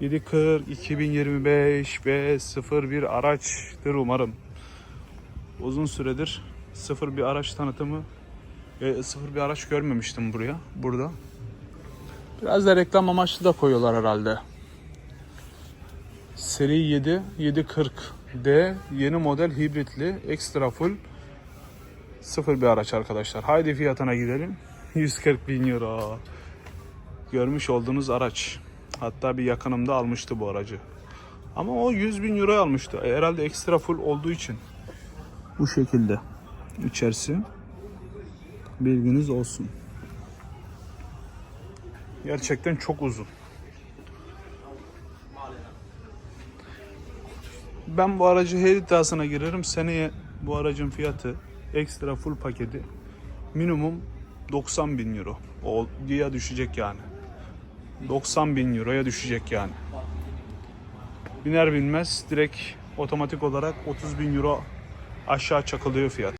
740 2025 ve 01 araçtır umarım. Uzun süredir 01 araç tanıtımı ve 01 araç görmemiştim buraya. Burada. Biraz da reklam amaçlı da koyuyorlar herhalde. Seri 7 740D yeni model hibritli ekstra full sıfır bir araç arkadaşlar. Haydi fiyatına gidelim. 140 bin euro. Görmüş olduğunuz araç. Hatta bir yakınımda almıştı bu aracı. Ama o 100 bin euro almıştı. E, Herhalde ekstra full olduğu için. Bu şekilde. içerisi. Bilginiz olsun. Gerçekten çok uzun. Ben bu aracı her iddiasına girerim. Seneye bu aracın fiyatı ekstra full paketi minimum 90 bin euro. O diye düşecek yani. 90 bin euroya düşecek yani. Biner binmez direkt otomatik olarak 30 bin euro aşağı çakılıyor fiyat.